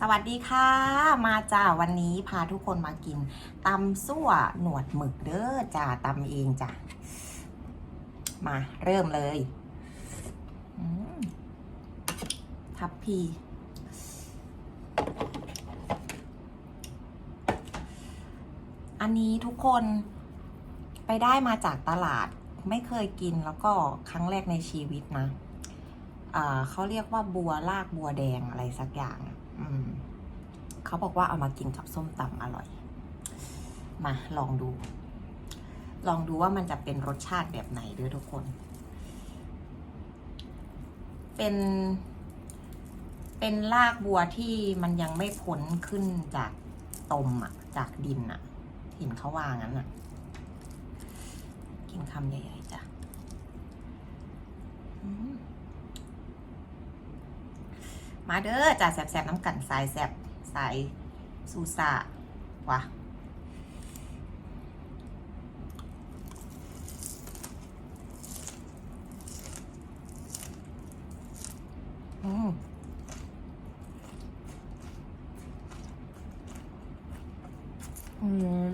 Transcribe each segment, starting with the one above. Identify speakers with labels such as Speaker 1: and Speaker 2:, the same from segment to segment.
Speaker 1: สวัสดีค่ะ มาจ้าวันนี้พาทุกคนมากินตำซั่วหนวดหมึกเด้อจ้าตำเองจ้ะมาเริ่มเลยทับพีอันนี้ทุกคนไปได้มาจากตลาดไม่เคยกินแล้วก็ครั้งแรกในชีวิตนะอ่าเขาเรียกว่าบัวลากบัวแดงอะไรสักอย่าง เขาบอกว่าเอามากินกับส้มตำอร่อย มาลองดู ลองดูว่ามันจะเป็นรสชาติแบบไหนด้วยทุกคน เป็น เป็นรากบัวที่มันยังไม่พ้นขึ้นจากตมอะจากดินอะเห็นเขาวางั้นอะกินคำใหญ่ๆจ้ะ มาเด้อจ่าแสบๆน้ำกันสายแสบสายซูซาวะอืมอืม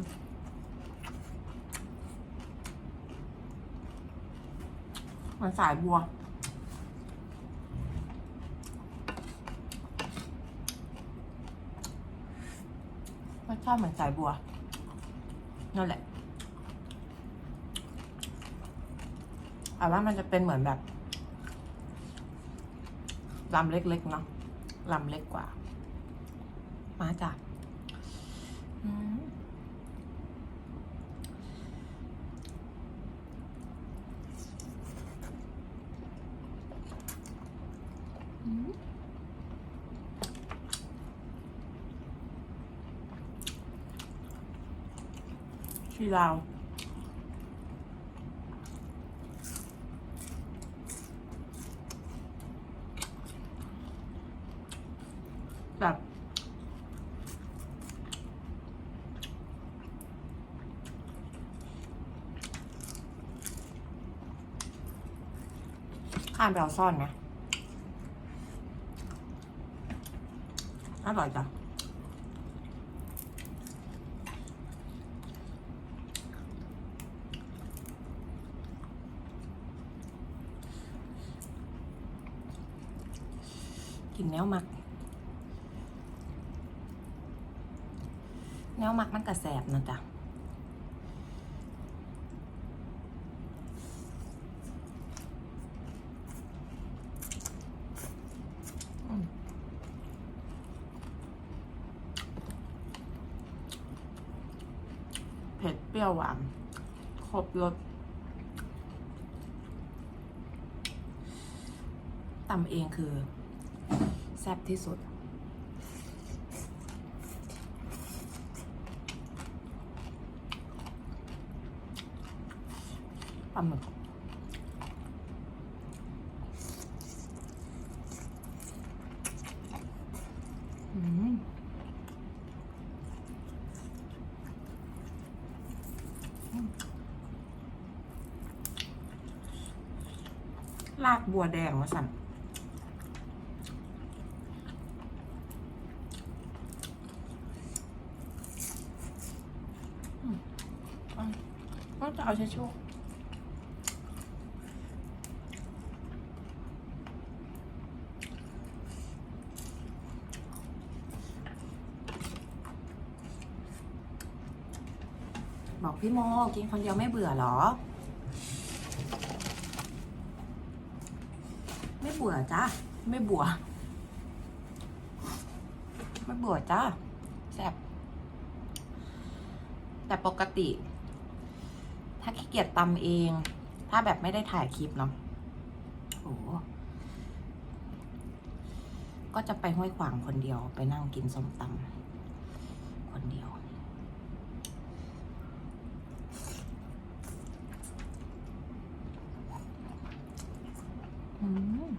Speaker 1: มันสายบัว รสชาติเหมือนสายบัว นั่นแหละแต่ว่ามันจะเป็นเหมือนแบบลำเล็กๆเนาะลำเล็กกว่า มาจากมอืม ชีลาวแบบข้ามไปเอาซ่อนไหมอร่อยจ้ะ กินแนวมัก แนวมักมันกระแสบนะจ๊ะเผ็ดเปรี้ยวหวาน ครบรสตำเองคือ แซ่บที่สุด ปลาหมึกอืมลากบัวแดงมาสั่น ก็จะเอาเชชูบอกพี่โมกินคนเดียวไม่เบื่อหรอ ไม่เบื่อจ้าไม่บื่อไม่เบื่อจ้าแซ่บแต่ปกติ ถ้าขี้เกียจตำเอง ถ้าแบบไม่ได้ถ่ายคลิปเนาะโอ้ก็จะไปห้วยขวางคนเดียว ไปนั่งกินส้มตำคนเดียว อืม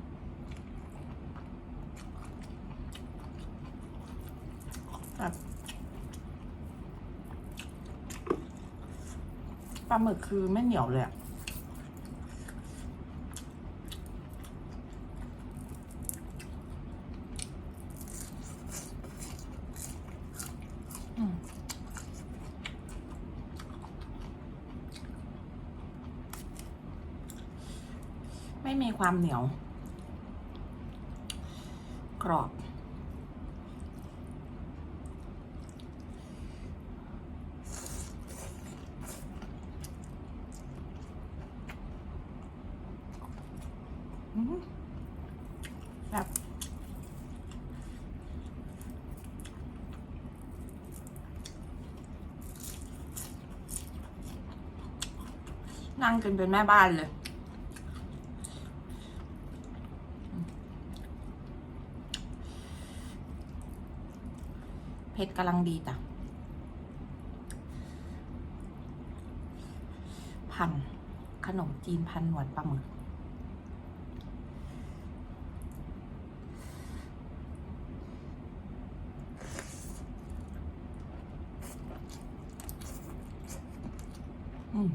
Speaker 1: ปลาหมึกคือไม่เหนียวเลยไม่มีความเหนียว กรอบ นั่งกินเป็นแม่บ้านเลย เผ็ดกำลังดีจ้ะพัน ขนมจีนพันหนวดปลาหมึกอืม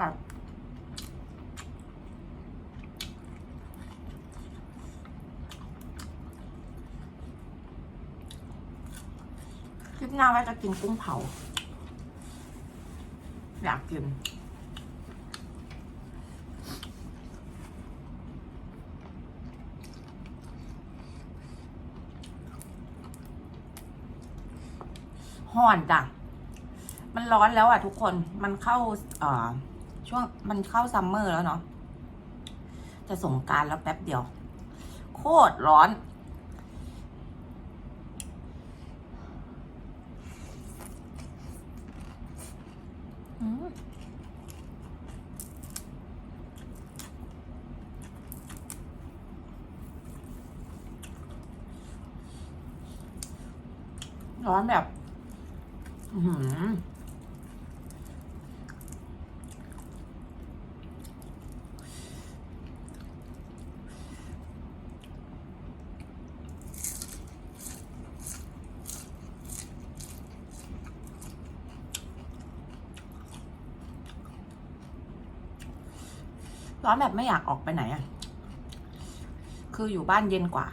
Speaker 1: ครับ หน้าว่าจะกินกุ้งเผา อยากกิน ห่อนจ้ะ มันร้อนแล้วอะทุกคน มันเข้า เอ่อ ช่วง มันเข้าซัมเมอร์แล้วเนาะ จะสงการแล้วแป๊บเดียว โคตรร้อน อืม ร้อนแบบหือร้อนแบบไม่อยากออกไปไหนอะ คืออยู่บ้านเย็นกว่า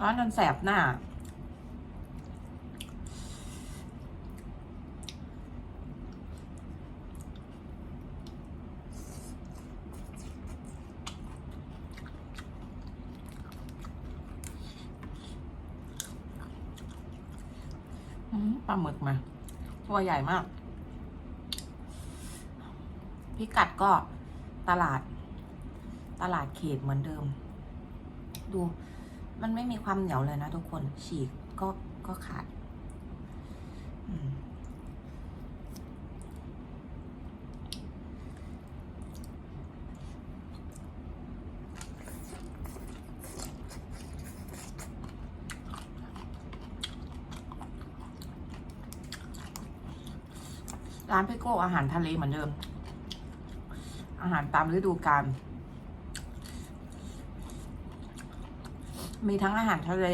Speaker 1: ร้อนจนแสบหน้า ปลาหมึกมา ตัวใหญ่มาก พิกัดก็ตลาด ตลาดเขตเหมือนเดิม ดู มันไม่มีความเหนียวเลยนะทุกคน ฉีกก็ก็ขาดร้านพี่โก้อาหารทะเลเหมือนเดิม อาหารตามฤดูกาล มีทั้งอาหารทะเล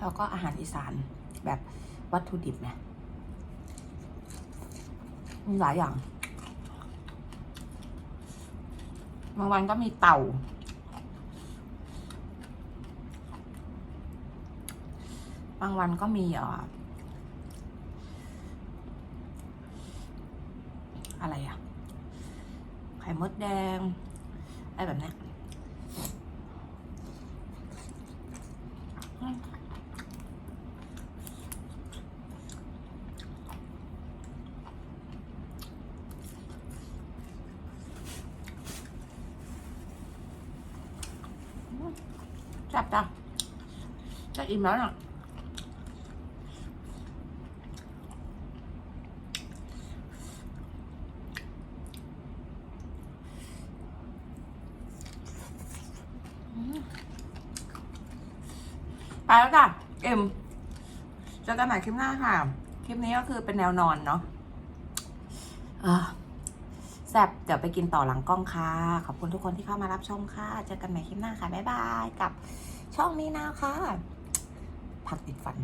Speaker 1: แล้วก็อาหารอีสานแบบวัตถุดิบเนี่ยมีหลายอย่าง บางวันก็มีเต่า บางวันก็มีอ่ออะไรอะไข่มดแดง ไรแบบเนี้ยอืมจับจ้ะจะอิ่มแล้วน่ะ ไปแล้วจ้ะเอ็มเจอกันใหม่คลิปหน้าค่ะ คลิปนี้ก็คือเป็นแนวนอนเนาะแสซ่บเดี๋ยวไปกินต่อหลังกล้องค่ะ ขอบคุณทุกคนที่เข้ามารับชมค่ะ เจอกันใหม่คลิปหน้าค่ะ บ๊ายบาย กับช่องนี้นาค่ะ ผักติดฟัน